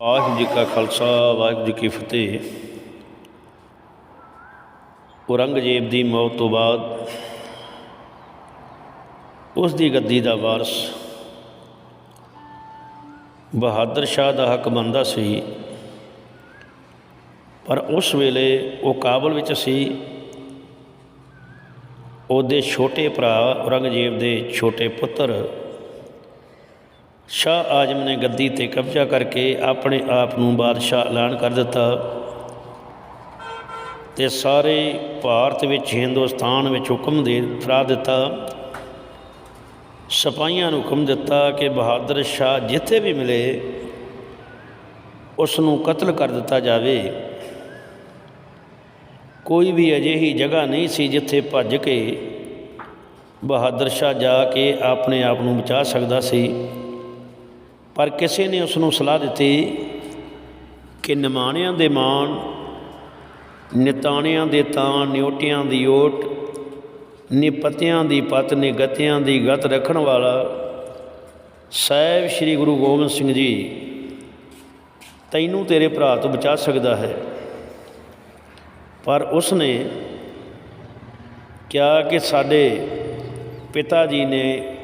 ਵਾਹਿਗੁਰੂ ਜੀ ਕਾ ਖਾਲਸਾ, ਵਾਹਿਗੁਰੂ ਜੀ ਕੀ ਫਤਿਹ। ਔਰੰਗਜ਼ੇਬ ਦੀ ਮੌਤ ਤੋਂ ਬਾਅਦ ਉਸ ਦੀ ਗੱਦੀ ਦਾ ਵਾਰਸ ਬਹਾਦਰ ਸ਼ਾਹ ਦਾ ਹੱਕ ਬੰਦਾ ਸੀ, ਪਰ ਉਸ ਵੇਲੇ ਉਹ ਕਾਬਲ ਵਿੱਚ ਸੀ। ਉਹਦੇ ਛੋਟੇ ਭਰਾ ਔਰੰਗਜ਼ੇਬ ਦੇ ਛੋਟੇ ਪੁੱਤਰ ਸ਼ਾਹ ਆਜਮ ਨੇ ਗੱਦੀ ਤੇ ਕਬਜ਼ਾ ਕਰਕੇ ਆਪਣੇ ਆਪ ਨੂੰ ਬਾਦਸ਼ਾਹ ਐਲਾਨ ਕਰ ਦਿੱਤਾ ਤੇ ਸਾਰੇ ਭਾਰਤ ਵਿੱਚ, ਹਿੰਦੁਸਤਾਨ ਵਿੱਚ ਹੁਕਮ ਦੇ ਫਰਾ ਦਿੱਤਾ। ਸਿਪਾਹੀਆਂ ਨੂੰ ਹੁਕਮ ਦਿੱਤਾ ਕਿ ਬਹਾਦਰ ਸ਼ਾਹ ਜਿੱਥੇ ਵੀ ਮਿਲੇ ਉਸ ਨੂੰ ਕਤਲ ਕਰ ਦਿੱਤਾ ਜਾਵੇ। ਕੋਈ ਵੀ ਅਜਿਹੀ ਜਗ੍ਹਾ ਨਹੀਂ ਸੀ ਜਿੱਥੇ ਭੱਜ ਕੇ ਬਹਾਦਰ ਸ਼ਾਹ ਜਾ ਕੇ ਆਪਣੇ ਆਪ ਨੂੰ ਬਚਾ ਸਕਦਾ ਸੀ। ਪਰ ਕਿਸੇ ਨੇ ਉਸ ਨੂੰ ਸਲਾਹ ਦਿੱਤੀ ਕਿ ਨਿਮਾਣਿਆਂ ਦੇ ਮਾਣ, ਨਿਤਾਣਿਆਂ ਦੇ ਤਾਂ ਨਿਓਟਿਆਂ ਦੀ ਓਟ, ਨਿਪਤਿਆਂ ਦੀ ਪਤ, ਨਿਗਤਿਆਂ ਦੀ ਗਤ ਰੱਖਣ ਵਾਲਾ ਸਾਹਿਬ ਸ੍ਰੀ ਗੁਰੂ ਗੋਬਿੰਦ ਸਿੰਘ ਜੀ ਤੈਨੂੰ ਤੇਰੇ ਭਰਾ ਤੋਂ ਬਚਾ ਸਕਦਾ ਹੈ। ਪਰ ਉਸ ਨੇ ਕਿਹਾ ਕਿ ਸਾਡੇ ਪਿਤਾ ਜੀ ਨੇ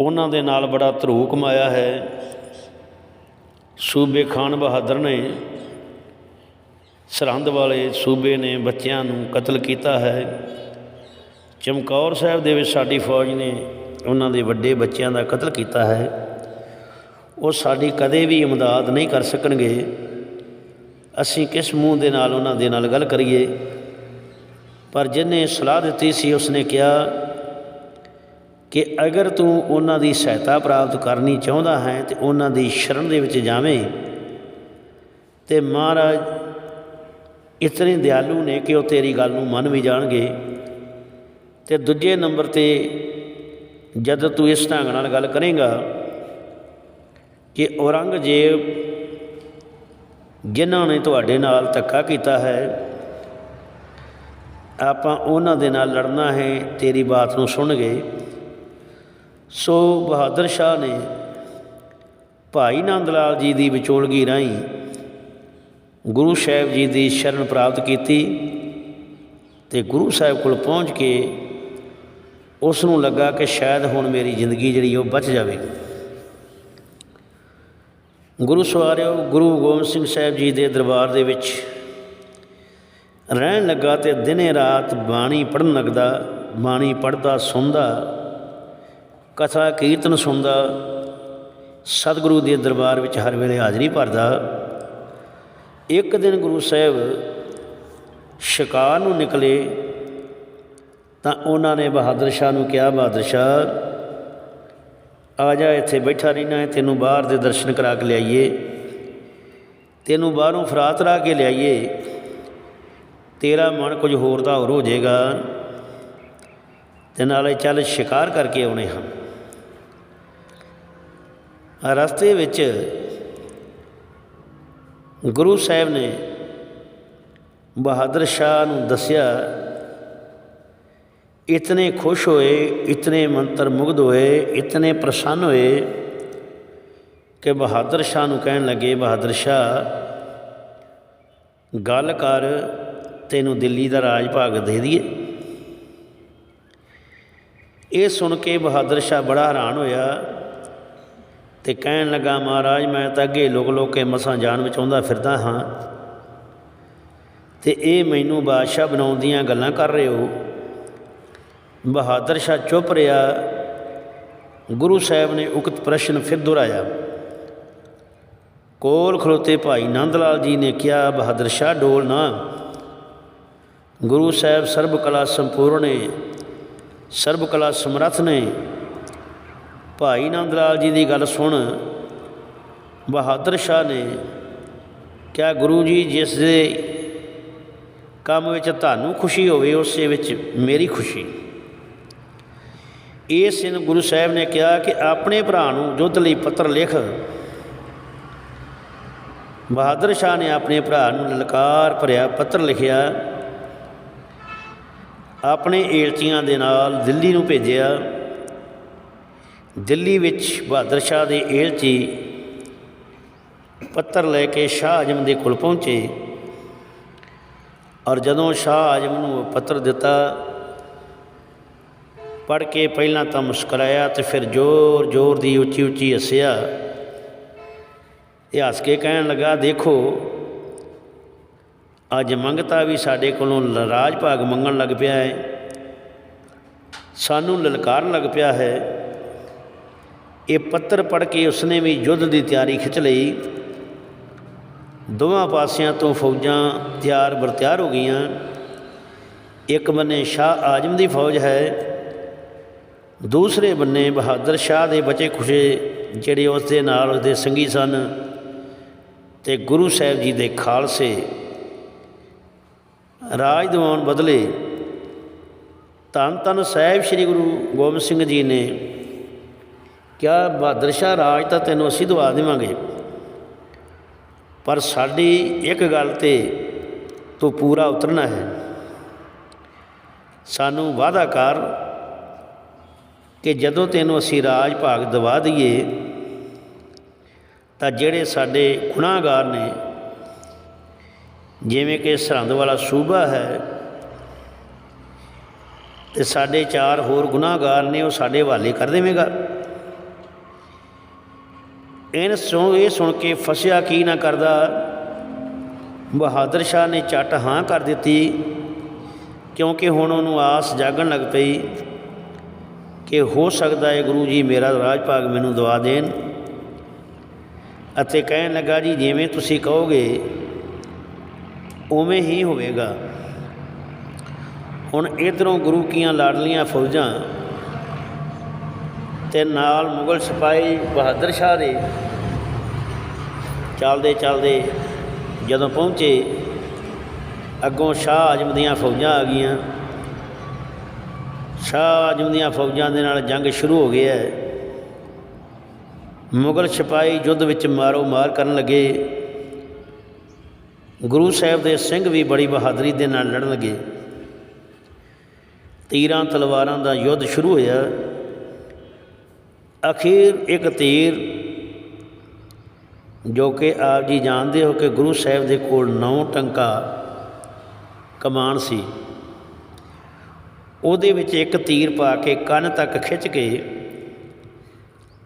ਉਹਨਾਂ ਦੇ ਨਾਲ ਬੜਾ ਧਰੂ ਕਮਾਇਆ ਹੈ। ਸੂਬੇ ਖਾਨ ਬਹਾਦਰ ਨੇ ਸਰਹੰਦ ਵਾਲੇ ਸੂਬੇ ਨੇ ਬੱਚਿਆਂ ਨੂੰ ਕਤਲ ਕੀਤਾ ਹੈ। ਚਮਕੌਰ ਸਾਹਿਬ ਦੇ ਵਿੱਚ ਸਾਡੀ ਫੌਜ ਨੇ ਉਹਨਾਂ ਦੇ ਵੱਡੇ ਬੱਚਿਆਂ ਦਾ ਕਤਲ ਕੀਤਾ ਹੈ। ਉਹ ਸਾਡੀ ਕਦੇ ਵੀ ਇਮਦਾਦ ਨਹੀਂ ਕਰ ਸਕਣਗੇ। ਅਸੀਂ ਕਿਸ ਮੂੰਹ ਦੇ ਨਾਲ ਉਹਨਾਂ ਦੇ ਨਾਲ ਗੱਲ ਕਰੀਏ? ਪਰ ਜਿਹਨੇ ਸਲਾਹ ਦਿੱਤੀ ਸੀ, ਉਸਨੇ ਕਿਹਾ ਕਿ ਅਗਰ ਤੂੰ ਉਹਨਾਂ ਦੀ ਸਹਾਇਤਾ ਪ੍ਰਾਪਤ ਕਰਨੀ ਚਾਹੁੰਦਾ ਹੈ ਤੇ ਉਹਨਾਂ ਦੀ ਸ਼ਰਨ ਦੇ ਵਿੱਚ ਜਾਵੇਂ ਤੇ ਮਹਾਰਾਜ, ਇਤਨੇ ਦਿਆਲੂ ਨੇ ਕਿ ਉਹ ਤੇਰੀ ਗੱਲ ਨੂੰ ਮੰਨ ਵੀ ਜਾਣਗੇ। ਤੇ ਦੂਜੇ ਨੰਬਰ ਤੇ ਜਦ ਤੂੰ ਇਸ ਢੰਗ ਨਾਲ ਗੱਲ ਕਰੇਗਾ ਕਿ ਔਰੰਗਜ਼ੇਬ ਜਿਨ੍ਹਾਂ ਨੇ ਤੁਹਾਡੇ ਨਾਲ ਧੱਕਾ ਕੀਤਾ ਹੈ, ਆਪਾਂ ਉਹਨਾਂ ਦੇ ਨਾਲ ਲੜਨਾ ਹੈ, ਤੇਰੀ ਬਾਤ ਨੂੰ ਸੁਣਗੇ ਸੋ ਬਹਾਦਰ ਸ਼ਾਹ ਨੇ ਭਾਈ ਨੰਦ ਲਾਲ ਜੀ ਦੀ ਵਿਚੋਲਗੀ ਰਾਹੀਂ ਗੁਰੂ ਸਾਹਿਬ ਜੀ ਦੀ ਸ਼ਰਨ ਪ੍ਰਾਪਤ ਕੀਤੀ ਤੇ ਗੁਰੂ ਸਾਹਿਬ ਕੋਲ ਪਹੁੰਚ ਕੇ ਉਸ ਨੂੰ ਲੱਗਾ ਕਿ ਸ਼ਾਇਦ ਹੁਣ ਮੇਰੀ ਜ਼ਿੰਦਗੀ ਜਿਹੜੀ ਉਹ ਬਚ ਜਾਵੇਗੀ। ਗੁਰੂ ਸਵਾਰਿਓ, ਗੁਰੂ ਗੋਬਿੰਦ ਸਿੰਘ ਸਾਹਿਬ ਜੀ ਦੇ ਦਰਬਾਰ ਦੇ ਵਿੱਚ ਰਹਿਣ ਲੱਗਾ ਤੇ ਦਿਨੇ ਰਾਤ ਬਾਣੀ ਪੜਨ ਲੱਗਦਾ, ਬਾਣੀ ਪੜਦਾ ਸੁਣਦਾ ਕਥਾ ਕੀਰਤਨ ਸੁਣਦਾ, ਸਤਿਗੁਰੂ ਦੇ ਦਰਬਾਰ ਵਿੱਚ ਹਰ ਵੇਲੇ ਹਾਜ਼ਰੀ ਭਰਦਾ। ਇੱਕ ਦਿਨ ਗੁਰੂ ਸਾਹਿਬ ਸ਼ਿਕਾਰ ਨੂੰ ਨਿਕਲੇ, ਤਾਂ ਉਹਨਾਂ ਨੇ ਬਹਾਦਰ ਸ਼ਾਹ ਨੂੰ ਕਿਹਾ, ਬਹਾਦਰ ਸ਼ਾਹ, ਆ ਜਾ ਇੱਥੇ ਬੈਠਾ ਰਹਿਣਾ ਹੈ ਤੈਨੂੰ ਬਾਹਰ ਦੇ ਦਰਸ਼ਨ ਕਰਾ ਕੇ ਲਿਆਈਏ। ਤੈਨੂੰ ਬਾਹਰੋਂ ਫਰਾਤ ਰਾ ਕੇ ਲਿਆਈਏ। ਤੇਰਾ ਮਨ ਕੁਝ ਹੋਰ ਦਾ ਹੋਰ ਹੋ ਜਾਏਗਾ। ਤੇ ਨਾਲੇ ਚੱਲ ਸ਼ਿਕਾਰ ਕਰਕੇ ਆਉਣੇ ਹਨ ਰਸਤੇ ਵਿੱਚ ਗੁਰੂ ਸਾਹਿਬ ਨੇ ਬਹਾਦਰ ਸ਼ਾਹ ਨੂੰ ਦੱਸਿਆ, ਇਤਨੇ ਖੁਸ਼ ਹੋਏ, ਇਤਨੇ ਮੰਤਰ ਮੁਗਧ ਹੋਏ, ਇਤਨੇ ਪ੍ਰਸੰਨ ਹੋਏ ਕਿ ਬਹਾਦਰ ਸ਼ਾਹ ਨੂੰ ਕਹਿਣ ਲੱਗੇ, ਬਹਾਦਰ ਸ਼ਾਹ, ਗੱਲ ਕਰ, ਤੈਨੂੰ ਦਿੱਲੀ ਦਾ ਰਾਜ ਭਾਗ ਦੇ ਦਈਏ। ਇਹ ਸੁਣ ਕੇ ਬਹਾਦਰ ਸ਼ਾਹ ਬੜਾ ਹੈਰਾਨ ਹੋਇਆ। ਤੇ ਕਹਿਣ ਲੱਗਾ, ਮਹਾਰਾਜ, ਮੈਂ ਤਾਂ ਅੱਗੇ ਲੋਕ ਲੋਕ ਕੇ ਮਸਾਂ ਜਾਨ ਵਿੱਚ ਆਉਂਦਾ ਫਿਰਦਾ ਹਾਂ। ਤੇ ਇਹ ਮੈਨੂੰ ਬਾਦਸ਼ਾਹ ਬਣਾਉਣ ਦੀਆਂ ਗੱਲਾਂ ਕਰ ਰਹੇ ਹੋ। ਬਹਾਦਰ ਸ਼ਾਹ ਚੁੱਪ ਰਿਹਾ। ਗੁਰੂ ਸਾਹਿਬ ਨੇ ਉਕਤ ਪ੍ਰਸ਼ਨ ਫਿਰ ਦੁਹਰਾਇਆ। ਕੋਲ ਖਲੋਤੇ ਭਾਈ ਨੰਦ ਲਾਲ ਜੀ ਨੇ ਕਿਹਾ, ਬਹਾਦਰ ਸ਼ਾਹ, ਡੋਲ ਨਾ। ਗੁਰੂ ਸਾਹਿਬ ਸਰਬ ਕਲਾ ਸੰਪੂਰਨ ਨੇ ਸਰਬ ਕਲਾ ਸਮਰੱਥ ਨੇ। ਭਾਈ ਨੰਦ ਲਾਲ ਜੀ ਦੀ ਗੱਲ ਸੁਣ। ਬਹਾਦਰ ਸ਼ਾਹ ਨੇ ਕਿਹਾ, ਗੁਰੂ ਜੀ, ਜਿਸ ਦੇ ਕੰਮ ਵਿੱਚ ਤੁਹਾਨੂੰ ਖੁਸ਼ੀ ਹੋਵੇ, ਉਸੇ ਵਿੱਚ ਮੇਰੀ ਖੁਸ਼ੀ। ਇਸ ਦਿਨ ਗੁਰੂ ਸਾਹਿਬ ਨੇ ਕਿਹਾ ਕਿ ਆਪਣੇ ਭਰਾ ਨੂੰ ਯੁੱਧ ਲਈ ਪੱਤਰ ਲਿਖ। ਬਹਾਦਰ ਸ਼ਾਹ ਨੇ ਆਪਣੇ ਭਰਾ ਨੂੰ ਲਲਕਾਰ ਭਰਿਆ ਪੱਤਰ ਲਿਖਿਆ। ਆਪਣੇ ਏਲਚੀਆਂ ਦੇ ਨਾਲ ਦਿੱਲੀ ਨੂੰ ਭੇਜਿਆ। ਦਿੱਲੀ ਵਿੱਚ ਬਹਾਦਰ ਸ਼ਾਹ ਦੇ ਏਲਚੀ ਪੱਤਰ ਲੈ ਕੇ ਸ਼ਾਹ ਆਜਮ ਦੇ ਕੋਲ ਪਹੁੰਚੇ ਔਰ ਜਦੋਂ ਸ਼ਾਹ ਆਜਮ ਨੂੰ ਪੱਤਰ ਦਿੱਤਾ, ਪੜ੍ਹ ਕੇ ਪਹਿਲਾਂ ਤਾਂ ਮੁਸਕਰਾਇਆ ਤੇ ਫਿਰ ਜ਼ੋਰ ਜ਼ੋਰ ਦੀ ਉੱਚੀ ਉੱਚੀ ਹੱਸਿਆ। ਇਹ ਹੱਸ ਕੇ ਕਹਿਣ ਲੱਗਾ, ਦੇਖੋ, ਅੱਜ ਮੰਗਤਾ ਵੀ ਸਾਡੇ ਕੋਲੋਂ ਰਾਜ ਭਾਗ ਮੰਗਣ ਲੱਗ ਪਿਆ ਹੈ। ਸਾਨੂੰ ਲਲਕਾਰਨ ਲੱਗ ਪਿਆ ਹੈ। ਇਹ ਪੱਤਰ ਪੜ੍ਹ ਕੇ ਉਸਨੇ ਵੀ ਯੁੱਧ ਦੀ ਤਿਆਰੀ ਖਿੱਚ ਲਈ। ਦੋਵਾਂ ਪਾਸਿਆਂ ਤੋਂ ਫੌਜਾਂ ਤਿਆਰ ਬਰਤਿਆਰ ਹੋ ਗਈਆਂ। ਇੱਕ ਬੰਨੇ ਸ਼ਾਹ ਆਜਮ ਦੀ ਫੌਜ ਹੈ, ਦੂਸਰੇ ਬੰਨੇ ਬਹਾਦਰ ਸ਼ਾਹ ਦੇ ਬਚੇ ਖੁਸ਼ੇ ਜਿਹੜੇ ਉਸ ਦੇ ਨਾਲ ਉਸ ਦੇ ਸੰਗੀ ਸਨ ਤੇ ਗੁਰੂ ਸਾਹਿਬ ਜੀ ਦੇ ਖਾਲਸੇ ਰਾਜ ਦਿਵਾਨ ਬਦਲੇ ਧੰਨ ਧੰਨ ਸਾਹਿਬ ਸ੍ਰੀ ਗੁਰੂ ਗੋਬਿੰਦ ਸਿੰਘ ਜੀ ਨੇ ਕਿਆ ਬਹਾਦਰ ਸ਼ਾਹ, ਰਾਜ ਤਾਂ ਤੈਨੂੰ ਅਸੀਂ ਦਵਾ ਦੇਵਾਂਗੇ। ਪਰ ਸਾਡੀ ਇੱਕ ਗੱਲ ਤੇ ਤੂੰ ਪੂਰਾ ਉਤਰਨਾ ਹੈ। ਸਾਨੂੰ ਵਾਅਦਾ ਕਰ ਕਿ ਜਦੋਂ ਤੈਨੂੰ ਅਸੀਂ ਰਾਜ ਭਾਗ ਦਵਾ ਦਈਏ, ਤਾਂ ਜਿਹੜੇ ਸਾਡੇ ਗੁਨਾਹਗਾਰ ਨੇ, ਜਿਵੇਂ ਕਿ ਸਰਹੰਦ ਵਾਲਾ ਸੂਬਾ ਹੈ, ਤੇ ਸਾਡੇ ਚਾਰ ਹੋਰ ਗੁਨਾਹਗਾਰ ਨੇ ਉਹ ਸਾਡੇ ਹਵਾਲੇ ਕਰ ਦੇਵੇਂਗਾ। ਇਹਨ ਸੁਣ ਇਹ ਸੁਣ ਕੇ ਫਸਿਆ ਕੀ ਨਾ ਕਰਦਾ। ਬਹਾਦਰ ਸ਼ਾਹ ਨੇ ਝੱਟ ਹਾਂ ਕਰ ਦਿੱਤੀ, ਕਿਉਂਕਿ ਹੁਣ ਉਹਨੂੰ ਆਸ ਜਾਗਣ ਲੱਗ ਪਈ ਕਿ ਹੋ ਸਕਦਾ ਹੈ ਗੁਰੂ ਜੀ ਮੇਰਾ ਰਾਜ ਭਾਗ ਮੈਨੂੰ ਦਵਾ ਦੇਣ। ਅਤੇ ਕਹਿਣ ਲੱਗਾ, ਜੀ, ਜਿਵੇਂ ਤੁਸੀਂ ਕਹੋਗੇ, ਉਵੇਂ ਹੀ ਹੋਵੇਗਾ। ਹੁਣ ਇਧਰੋਂ ਗੁਰੂ ਕੀਆਂ ਲਾਡਲੀਆਂ ਫੌਜਾਂ ਤੇ ਨਾਲ ਮੁਗਲ ਸਿਪਾਹੀ ਬਹਾਦਰ ਸ਼ਾਹ ਦੇ ਚੱਲਦੇ ਚੱਲਦੇ ਜਦੋਂ ਪਹੁੰਚੇ, ਅੱਗੋਂ ਸ਼ਾਹ ਆਜਮ ਦੀਆਂ ਫੌਜਾਂ ਆ ਗਈਆਂ। ਸ਼ਾਹ ਆਜਮ ਦੀਆਂ ਫੌਜਾਂ ਦੇ ਨਾਲ ਜੰਗ ਸ਼ੁਰੂ ਹੋ ਗਿਆ ਹੈ। ਮੁਗਲ ਸਿਪਾਹੀ ਯੁੱਧ ਵਿੱਚ ਮਾਰੋ ਮਾਰ ਕਰਨ ਲੱਗੇ। ਗੁਰੂ ਸਾਹਿਬ ਦੇ ਸਿੰਘ ਵੀ ਬੜੀ ਬਹਾਦਰੀ ਦੇ ਨਾਲ ਲੜਨ ਲੱਗੇ। ਤੀਰਾਂ ਤਲਵਾਰਾਂ ਦਾ ਯੁੱਧ ਸ਼ੁਰੂ ਹੋਇਆ। ਅਖੀਰ ਇੱਕ ਤੀਰ ਜੋ ਕਿ ਆਪ ਜੀ ਜਾਣਦੇ ਹੋ ਕਿ ਗੁਰੂ ਸਾਹਿਬ ਦੇ ਕੋਲ ਨੌ ਟੰਕਾ ਕਮਾਨ ਸੀ। ਉਹਦੇ ਵਿੱਚ ਇੱਕ ਤੀਰ ਪਾ ਕੇ ਕੰਨ ਤੱਕ ਖਿੱਚ ਕੇ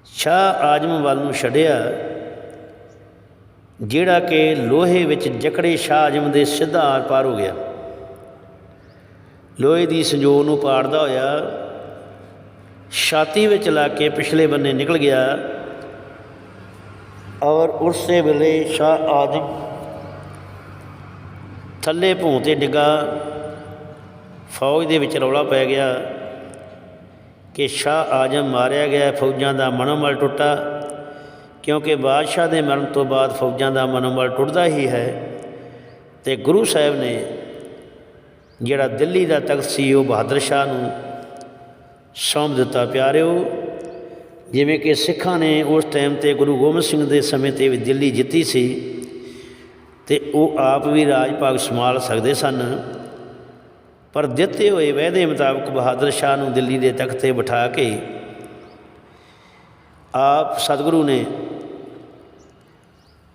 ਸ਼ਾਹ ਆਜਮ ਵੱਲ ਨੂੰ ਛੱਡਿਆ, ਜਿਹੜਾ ਕਿ ਲੋਹੇ ਵਿੱਚ ਜਕੜੇ ਸ਼ਾਹ ਆਜਮ ਦੇ ਸਿੱਧਾ ਆਰ ਪਾਰ ਹੋ ਗਿਆ। ਲੋਹੇ ਦੀ ਸੰਜੋ ਨੂੰ ਪਾੜਦਾ ਹੋਇਆ ਛਾਤੀ ਵਿੱਚ ਲਾ ਕੇ ਪਿਛਲੇ ਬੰਨੇ ਨਿਕਲ ਗਿਆ ਔਰ ਉਸੇ ਵੇਲੇ ਸ਼ਾਹ ਆਜਮ ਥੱਲੇ ਭੂੰ ਤੇ ਡਿੱਗਾ। ਫੌਜ ਦੇ ਵਿੱਚ ਰੌਲਾ ਪੈ ਗਿਆ ਕਿ ਸ਼ਾਹ ਆਜਮ ਮਾਰਿਆ ਗਿਆ, ਫੌਜਾਂ ਦਾ ਮਨੋਬਲ ਟੁੱਟਾ, ਕਿਉਂਕਿ ਬਾਦਸ਼ਾਹ ਦੇ ਮਰਨ ਤੋਂ ਬਾਅਦ ਫੌਜਾਂ ਦਾ ਮਨੋਬਲ ਟੁੱਟਦਾ ਹੀ ਹੈ ਤੇ ਗੁਰੂ ਸਾਹਿਬ ਨੇ ਜਿਹੜਾ ਦਿੱਲੀ ਦਾ ਤਖਤ ਸੀ, ਉਹ ਬਹਾਦਰ ਸ਼ਾਹ ਨੂੰ ਸੌਂਪ ਦਿੱਤਾ ਪਿਆਰਿਓ, ਜਿਵੇਂ ਕਿ ਸਿੱਖਾਂ ਨੇ ਉਸ ਟਾਈਮ ਤੇ ਗੁਰੂ ਗੋਬਿੰਦ ਸਿੰਘ ਦੇ ਸਮੇਂ ਤੇ ਵੀ ਦਿੱਲੀ ਜਿੱਤੀ ਸੀ, ਤੇ ਉਹ ਆਪ ਵੀ ਰਾਜ ਭਾਗ ਸੰਭਾਲ ਸਕਦੇ ਸਨ। ਪਰ ਦਿੱਤੇ ਹੋਏ ਵਾਅਦੇ ਮੁਤਾਬਕ ਬਹਾਦਰ ਸ਼ਾਹ ਨੂੰ ਦਿੱਲੀ ਦੇ ਤਖਤ ਤੇ ਬਿਠਾ ਕੇ ਆਪ ਸਤਿਗੁਰੂ ਨੇ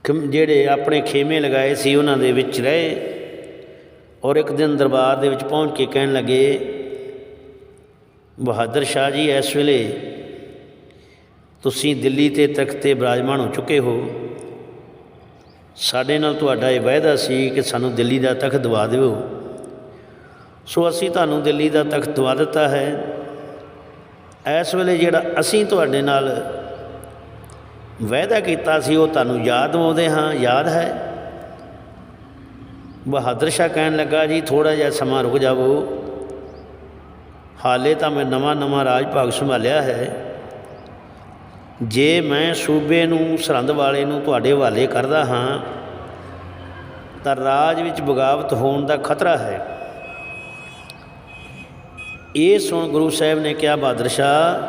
ਖਿਮ- ਜਿਹੜੇ ਆਪਣੇ ਖੇਮੇ ਲਗਾਏ ਸੀ, ਉਹਨਾਂ ਦੇ ਵਿੱਚ ਰਹੇ ਔਰ ਇੱਕ ਦਿਨ ਦਰਬਾਰ ਦੇ ਵਿੱਚ ਪਹੁੰਚ ਕੇ ਕਹਿਣ ਲੱਗੇ ਬਹਾਦਰ ਸ਼ਾਹ ਜੀ, ਇਸ ਵੇਲੇ ਤੁਸੀਂ ਦਿੱਲੀ ਤੇ ਤਖਤ ਤੇ ਬਿਰਾਜਮਾਨ ਹੋ ਚੁੱਕੇ ਹੋ। ਸਾਡੇ ਨਾਲ ਤੁਹਾਡਾ ਇਹ ਵਾਅਦਾ ਸੀ ਕਿ ਸਾਨੂੰ ਦਿੱਲੀ ਦਾ ਤਖਤ ਦਵਾ ਦਿਓ। ਸੋ ਅਸੀਂ ਤੁਹਾਨੂੰ ਦਿੱਲੀ ਦਾ ਤਖਤ ਦਵਾ ਦਿੱਤਾ ਹੈ। ਇਸ ਵੇਲੇ ਜਿਹੜਾ ਅਸੀਂ ਤੁਹਾਡੇ ਨਾਲ ਵਾਅਦਾ ਕੀਤਾ ਸੀ, ਉਹ ਤੁਹਾਨੂੰ ਯਾਦ ਦਿਵਾਉਂਦੇ ਹਾਂ। ਯਾਦ ਹੈ? ਬਹਾਦਰ ਸ਼ਾਹ ਕਹਿਣ ਲੱਗਾ, ਜੀ ਥੋੜਾ ਜਿਹਾ ਸਮਾਂ ਰੁਕ ਜਾਵੋ। ਹਾਲੇ ਤਾਂ ਮੈਂ ਨਵਾਂ ਨਵਾਂ ਰਾਜ ਭਾਗ ਸੰਭਾਲਿਆ ਹੈ। ਜੇ ਮੈਂ ਸੂਬੇ ਨੂੰ, ਸਰਹੰਦ ਵਾਲੇ ਨੂੰ ਤੁਹਾਡੇ ਹਵਾਲੇ ਕਰਦਾ ਹਾਂ, ਤਾਂ ਰਾਜ ਵਿੱਚ ਬਗਾਵਤ ਹੋਣ ਦਾ ਖਤਰਾ ਹੈ। ਇਹ ਸੁਣ ਗੁਰੂ ਸਾਹਿਬ ਨੇ ਕਿਹਾ, ਬਹਾਦਰ ਸ਼ਾਹ,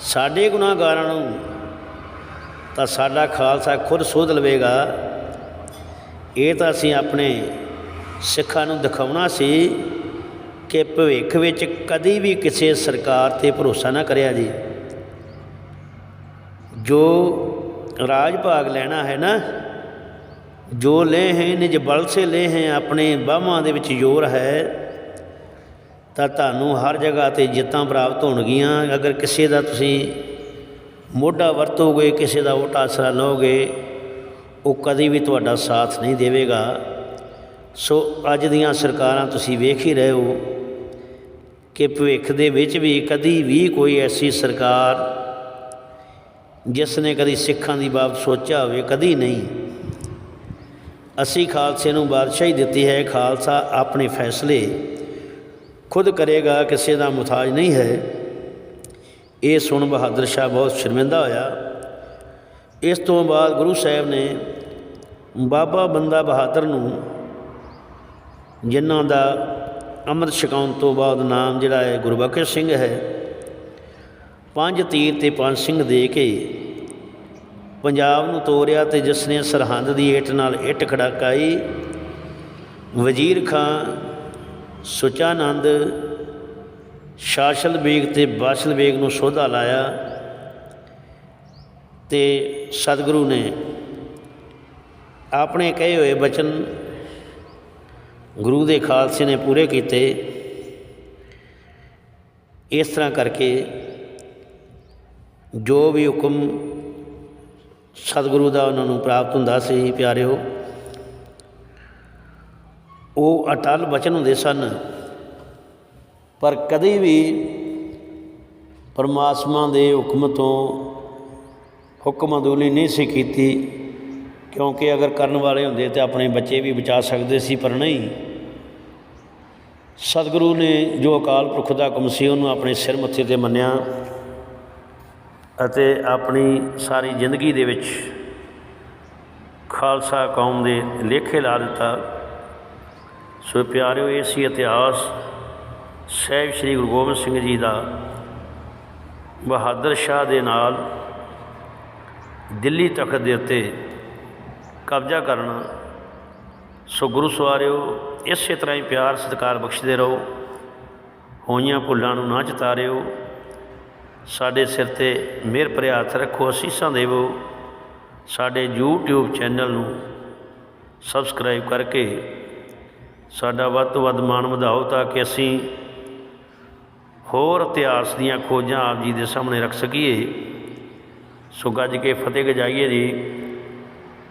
ਸਾਡੇ ਗੁਨਾਹਗਾਰਾਂ ਨੂੰ ਤਾਂ ਸਾਡਾ ਖਾਲਸਾ ਖੁਦ ਸੋਧ ਲਵੇਗਾ। ਇਹ ਤਾਂ ਅਸੀਂ ਆਪਣੇ ਸਿੱਖਾਂ ਨੂੰ ਦਿਖਾਉਣਾ ਸੀ। ਕਿ ਭਵਿੱਖ ਵਿੱਚ ਕਦੀ ਵੀ ਕਿਸੇ ਸਰਕਾਰ ਤੇ ਭਰੋਸਾ ਨਾ ਕਰਿਆ ਜੀ। ਜੋ ਰਾਜ ਭਾਗ ਲੈਣਾ ਹੈ ਨਾ, ਜੋ ਲੈ ਹੈ, ਨਿਜ ਬਲ ਸੇ ਲੈ ਹੈ, ਆਪਣੇ ਬਾਹਾਂ ਦੇ ਵਿੱਚ ਜ਼ੋਰ ਹੈ, ਤਾਂ ਤੁਹਾਨੂੰ ਹਰ ਜਗ੍ਹਾ ਤੇ ਜਿੱਤਾਂ ਪ੍ਰਾਪਤ ਹੋਣਗੀਆਂ। ਅਗਰ ਕਿਸੇ ਦਾ ਤੁਸੀਂ ਮੋਢਾ ਵਰਤੋਗੇ, ਕਿਸੇ ਦਾ ਓਟ ਆਸਰਾ ਲਓਗੇ, ਉਹ ਕਦੀ ਵੀ ਤੁਹਾਡਾ ਸਾਥ ਨਹੀਂ ਦੇਵੇਗਾ। ਸੋ ਅੱਜ ਦੀਆਂ ਸਰਕਾਰਾਂ ਤੁਸੀਂ ਵੇਖ ਹੀ ਰਹੇ ਹੋ ਕਿ ਭਵਿੱਖ ਦੇ ਵਿੱਚ ਵੀ ਕਦੀ ਵੀ ਕੋਈ ਐਸੀ ਸਰਕਾਰ ਜਿਸ ਨੇ ਕਦੀ ਸਿੱਖਾਂ ਦੀ ਬਾਬਤ ਸੋਚਿਆ ਹੋਵੇ, ਕਦੀ ਨਹੀਂ। ਅਸੀਂ ਖਾਲਸੇ ਨੂੰ ਬਾਦਸ਼ਾਹੀ ਦਿੱਤੀ ਹੈ, ਖਾਲਸਾ ਆਪਣੇ ਫੈਸਲੇ ਖੁਦ ਕਰੇਗਾ, ਕਿਸੇ ਦਾ ਮੁਤਾਜ ਨਹੀਂ ਹੈ। ਇਹ ਸੁਣ ਬਹਾਦਰ ਸ਼ਾਹ ਬਹੁਤ ਸ਼ਰਮਿੰਦਾ ਹੋਇਆ। ਇਸ ਤੋਂ ਬਾਅਦ ਗੁਰੂ ਸਾਹਿਬ ਨੇ ਬਾਬਾ ਬੰਦਾ ਬਹਾਦਰ ਨੂੰ ਜਿਨ੍ਹਾਂ ਦਾ ਅੰਮ੍ਰਿਤ ਛਕਾਉਣ ਤੋਂ ਬਾਅਦ ਨਾਮ ਜਿਹੜਾ ਹੈ ਗੁਰਬਖਸ਼ ਸਿੰਘ ਹੈ। ਪੰਜ ਤੀਰ ਤੇ ਪੰਜ ਸਿੰਘ ਦੇ ਕੇ ਪੰਜਾਬ ਨੂੰ ਤੋਰਿਆ ਤੇ ਜਿਸ ਨੇ ਸਰਹੰਦ ਦੀ ਏਟ ਨਾਲ ਇੱਟ ਖੜਕਾਈ ਵਜ਼ੀਰ ਖਾਂ, ਸੁਚਾਨੰਦ, ਸ਼ਾਸਲ ਬੇਗ ਤੇ ਬਾਸ਼ਲ ਬੇਗ ਨੂੰ ਸੋਧਾ ਲਾਇਆ ਤੇ ਸਤਿਗੁਰੂ ਨੇ ਆਪਣੇ ਕਹੇ ਹੋਏ ਬਚਨ ਗੁਰੂ ਦੇ ਖਾਲਸੇ ਨੇ ਪੂਰੇ ਕੀਤੇ, ਇਸ ਤਰ੍ਹਾਂ ਕਰਕੇ ਜੋ ਵੀ ਹੁਕਮ ਸਤਿਗੁਰੂ ਦਾ ਉਹਨਾਂ ਨੂੰ ਪ੍ਰਾਪਤ ਹੁੰਦਾ ਸੀ, ਪਿਆਰਿਓ, ਉਹ ਅਟਲ ਬਚਨ ਹੁੰਦੇ ਸਨ, ਪਰ ਕਦੇ ਵੀ ਪਰਮਾਤਮਾ ਦੇ ਹੁਕਮ ਤੋਂ ਹੁਕਮ ਅਦੂਲੀ ਨਹੀਂ ਸੀ ਕੀਤੀ। ਕਿਉਂਕਿ ਅਗਰ ਕਰਨ ਵਾਲੇ ਹੁੰਦੇ ਤੇ ਆਪਣੇ ਬੱਚੇ ਵੀ ਬਚਾ ਸਕਦੇ ਸੀ, ਪਰ ਨਹੀਂ। ਸਤਿਗੁਰੂ ਨੇ ਜੋ ਅਕਾਲ ਪੁਰਖ ਦਾ ਹੁਕਮ ਸੀ, ਉਹਨੂੰ ਆਪਣੇ ਸਿਰ ਮੱਥੇ ਤੇ ਮੰਨਿਆ ਅਤੇ ਆਪਣੀ ਸਾਰੀ ਜ਼ਿੰਦਗੀ ਦੇ ਵਿੱਚ ਖਾਲਸਾ ਕੌਮ ਦੇ ਲੇਖੇ ਲਾ ਦਿੱਤਾ। ਸੋ ਪਿਆਰਿਓ, ਇਹ ਸੀ ਇਤਿਹਾਸ ਸਹਿਬ ਸ੍ਰੀ ਗੁਰੂ ਗੋਬਿੰਦ ਸਿੰਘ ਜੀ ਦਾ। ਬਹਾਦਰ ਸ਼ਾਹ ਦੇ ਨਾਲ ਦਿੱਲੀ ਤਖਤ ਦੇ ਉੱਤੇ ਕਬਜ਼ਾ ਕਰਨਾ, ਸੋ ਗੁਰੂ ਸਵਾਰਿਓ, ਇਸੇ ਤਰ੍ਹਾਂ ਹੀ ਪਿਆਰ ਸਤਿਕਾਰ ਬਖਸ਼ਦੇ ਰਹੋ। ਹੋਈਆਂ ਭੁੱਲਾਂ ਨੂੰ ਨਾ ਚਿਤਾਰਿਓ ਸਾਡੇ ਸਿਰ ਤੇ ਮਿਹਰ ਭਰਿਆ ਹੱਥ ਰੱਖੋ, ਅਸੀਸਾਂ ਦੇਵੋ। ਸਾਡੇ YouTube ਚੈਨਲ ਨੂੰ ਸਬਸਕ੍ਰਾਈਬ ਕਰਕੇ ਸਾਡਾ ਵੱਧ ਤੋਂ ਵੱਧ ਮਾਣ ਵਧਾਓ ਤਾਂ ਕਿ ਅਸੀਂ ਹੋਰ ਇਤਿਹਾਸ ਦੀਆਂ ਖੋਜਾਂ ਆਪ ਜੀ ਦੇ ਸਾਹਮਣੇ ਰੱਖ ਸਕੀਏ। ਸੋ ਗੱਜ ਕੇ ਫਤਿਹ ਗਜਾਈਏ ਜੀ।